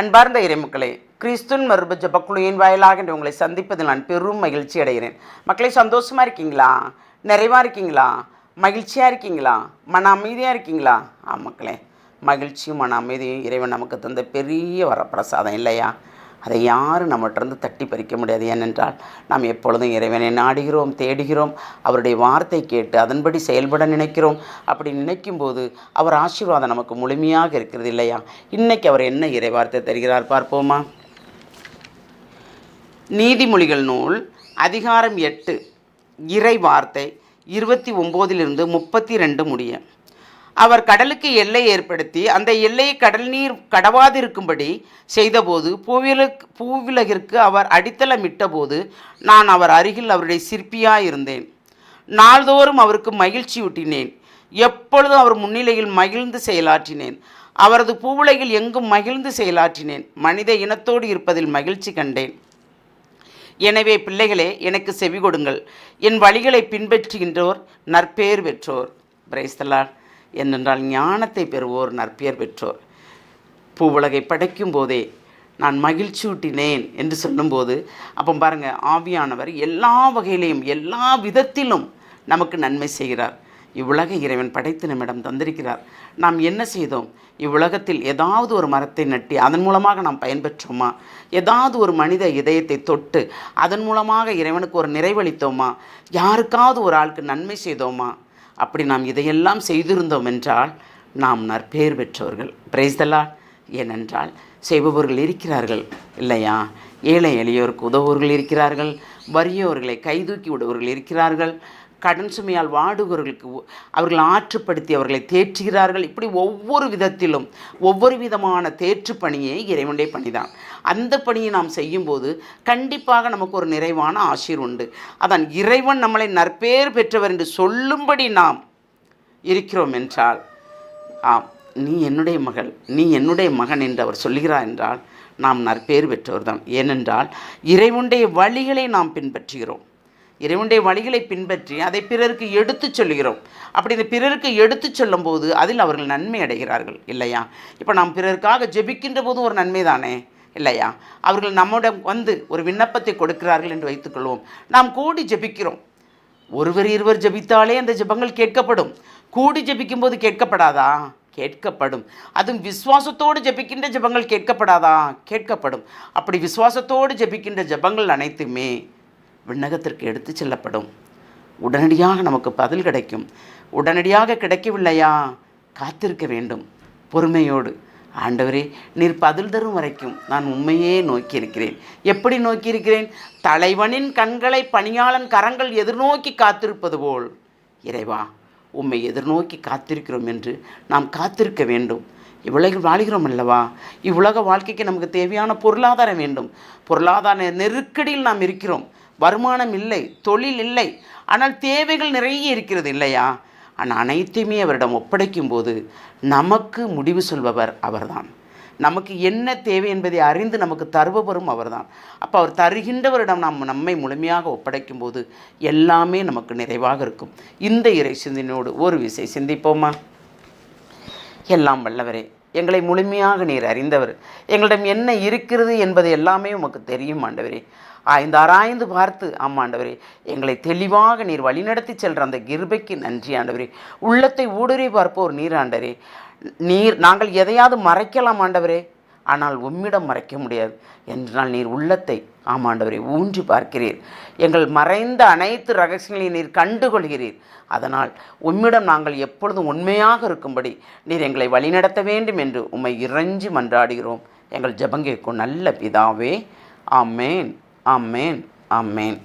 அன்பார்ந்த இறைமக்களே கிறிஸ்துன் மறுப ஜபக்குழுவின் வாயிலாக இன்று உங்களை சந்திப்பதில் நான் பெரும் மகிழ்ச்சி அடைகிறேன். மக்களே சந்தோஷமாக இருக்கீங்களா? நிறைவாக இருக்கீங்களா? மகிழ்ச்சியாக இருக்கீங்களா? மன அமைதியாக இருக்கீங்களா? ஆ மக்களே மகிழ்ச்சியும் மன அமைதியும் இறைவன் நமக்கு தந்த பெரிய வரப்பிரசாதம் இல்லையா? அதை யாரும் நம்மகிட்டருந்து தட்டி பறிக்க முடியாது. ஏனென்றால் நாம் எப்பொழுதும் இறைவனை நாடுகிறோம் தேடுகிறோம் அவருடைய வார்த்தை கேட்டு அதன்படி செயல்பட நினைக்கிறோம். அப்படி நினைக்கும்போது அவர் ஆசீர்வாதம் நமக்கு முழுமையாக இருக்கிறது இல்லையா? இன்னைக்கு அவர் என்ன இறை வார்த்தை தருகிறார் பார்ப்போமா? நீதிமொழிகள் நூல் அதிகாரம் எட்டு இறை வார்த்தை இருபத்தி ஒம்போதிலிருந்து முப்பத்தி ரெண்டு முடிய. அவர் கடலுக்கு எல்லை ஏற்படுத்தி அந்த எல்லையை கடல் நீர் கடவாதிருக்கும்படி செய்தபோது பூவிலக் பூவிலகிற்கு அவர் அடித்தளமிட்டபோது நான் அவர் அருகில் அவருடைய சிற்பியாயிருந்தேன் நாள்தோறும் அவருக்கு மகிழ்ச்சியூட்டினேன் எப்பொழுதும் அவர் முன்னிலையில் மகிழ்ந்து செயலாற்றினேன். அவரது பூவுலகில் எங்கும் மகிழ்ந்து செயலாற்றினேன். மனித இனத்தோடு இருப்பதில் மகிழ்ச்சி கண்டேன். எனவே பிள்ளைகளே எனக்கு செவி கொடுங்கள். என் வழிகளை பின்பற்றுகின்றோர் நற்பேர் பெற்றோர். பிரைஸ்தலான் என்னென்றால் ஞானத்தை பெறுவோர் நற்பேர் பெற்றோர். பூவுலகை படைக்கும் போதே நான் மகிழ்ச்சியூட்டினேன் என்று சொல்லும்போது அப்போ பாருங்கள் ஆவியானவர் எல்லா வகையிலையும் எல்லா விதத்திலும் நமக்கு நன்மை செய்கிறார். இவ்வுலகை இறைவன் படைத்து நம்மிடம் தந்திருக்கிறார். நாம் என்ன செய்தோம்? இவ்வுலகத்தில் ஏதாவது ஒரு மரத்தை நட்டி அதன் மூலமாக நாம் பயன்பெற்றோமா? ஏதாவது ஒரு மனித இதயத்தை தொட்டு அதன் மூலமாக இறைவனுக்கு ஒரு நிறைவளித்தோமா? யாருக்காவது ஒரு ஆளுக்கு நன்மை செய்தோமா? அப்படி நாம் இதையெல்லாம் செய்திருந்தோம் என்றால் நாம் நற்பேர் பெற்றவர்கள் பிரைஸ்தலா ஏனென்றால் செய்பவர்கள் இருக்கிறார்கள் இல்லையா? ஏழை எளியோருக்கு உதவுவர்கள் இருக்கிறார்கள் வறியோர்களை கைதூக்கி விடுவர்கள் இருக்கிறார்கள் கடன் சுமையால் வாடுபவர்களுக்கு அவர்கள் ஆற்றுப்படுத்தி அவர்களை தேற்றுகிறார்கள். இப்படி ஒவ்வொரு விதத்திலும் ஒவ்வொரு விதமான தேற்று பணியை இறைவனுடைய பணிதான். அந்த பணியை நாம் செய்யும்போது கண்டிப்பாக நமக்கு ஒரு நிறைவான ஆசீர் உண்டு. அதான் இறைவன் நம்மளை நற்பேர் பெற்றவர் என்று சொல்லும்படி நாம் இருக்கிறோம் என்றால் ஆம் நீ என்னுடைய மகள் நீ என்னுடைய மகன் என்று அவர் சொல்லுகிறார் என்றால் நாம் நற்பேர் பெற்றவர்தான். ஏனென்றால் இறைவனுடைய வழிகளை நாம் பின்பற்றுகிறோம். இறைவனுடைய வழிகளை பின்பற்றி அதை பிறருக்கு எடுத்துச் சொல்கிறோம் அப்படி இந்த பிறருக்கு எடுத்துச் சொல்லும்போது அதில் அவர்கள் நன்மை அடைகிறார்கள் இல்லையா? இப்போ நாம் பிறருக்காக ஜெபிக்கின்ற போது ஒரு நன்மை தானே இல்லையா? அவர்கள் நம்மிடம் வந்து ஒரு விண்ணப்பத்தை கொடுக்கிறார்கள் என்று வைத்துக்கொள்வோம் நாம் கூடி ஜெபிக்கிறோம். ஒருவர் இருவர் ஜெபித்தாலே அந்த ஜெபங்கள் கேட்கப்படும். கூடி ஜெபிக்கும்போது கேட்கப்படாதா? கேட்கப்படும். அதுவும் விசுவாசத்தோடு ஜெபிக்கின்ற ஜெபங்கள் கேட்கப்படாதா? கேட்கப்படும். அப்படி விசுவாசத்தோடு ஜெபிக்கின்ற ஜெபங்கள் அனைத்துமே விண்ணகத்திற்கு எடுத்து செல்லப்படும். உடனடியாக நமக்கு பதில் கிடைக்கும். உடனடியாக கிடைக்கவில்லையா? காத்திருக்க வேண்டும். பொறுமையோடு. ஆண்டவரே நீர் பதில் தரும் வரைக்கும் நான் உண்மையே நோக்கியிருக்கிறேன். எப்படி நோக்கியிருக்கிறேன்? தலைவனின் கண்களை பணியாளன் கரங்கள் எதிர்நோக்கி காத்திருப்பது போல். இறைவா உம்மை எதிர்நோக்கி காத்திருக்கிறோம் என்று நாம் காத்திருக்க வேண்டும். இவ்வுலகில் வாழ்கிறோம் அல்லவா? இவ்வுலக வாழ்க்கைக்கு நமக்கு தேவையான பொருளாதாரம் வேண்டும். பொருளாதார நெருக்கடியில் நாம் இருக்கிறோம். வருமானம் இல்லை தொழில் இல்லை ஆனால் தேவைகள் நிறைய இருக்கிறது இல்லையா? ஆனால் அனைத்தையுமே அவரிடம் ஒப்படைக்கும் போது நமக்கு முடிவு சொல்பவர் அவர்தான். நமக்கு என்ன தேவை என்பதை அறிந்து நமக்கு தருபவரும் அவர்தான். அப்போ அவர் தருகின்றவரிடம் நாம் நம்மை முழுமையாக ஒப்படைக்கும் போது எல்லாமே நமக்கு நிறைவாக இருக்கும். இந்த இறை சிந்தனையோடு ஒரு விசை சிந்திப்போமா? எல்லாம் வல்லவரே. எங்களை முழுமையாக நீர் அறிந்தவர். எங்களிடம் என்ன இருக்கிறது என்பது எல்லாமே உமக்கு தெரியும் ஆண்டவரே. ஆய்ந்து ஆராய்ந்து பார்த்து ஆமாண்டவரே எங்களை தெளிவாக நீர் வழிநடத்தி செல்கிற அந்த கிருபைக்கு நன்றி ஆண்டவரே. உள்ளத்தை ஊடுருவி பார்ப்போர் நீர் ஆண்டவரே. நீர் நாங்கள் எதையாவது மறைக்கலாம் ஆண்டவரே. ஆனால் உம்மிடம் மறைக்க முடியாது. என்றால் நீர் உள்ளத்தை ஆமாண்டவரை ஊன்றி பார்க்கிறீர். எங்கள் மறைந்த அனைத்து ரகசியங்களையும் நீர் கண்டுகொள்கிறீர். அதனால் உம்மிடம் நாங்கள் எப்பொழுதும் உண்மையாக இருக்கும்படி நீர் எங்களை வழிநடத்த வேண்டும் என்று உம்மை இறைஞ்சி மன்றாடுகிறோம். எங்கள் ஜெபங்கேற்கும் நல்ல பிதாவே ஆமேன் ஆமேன் ஆமேன்.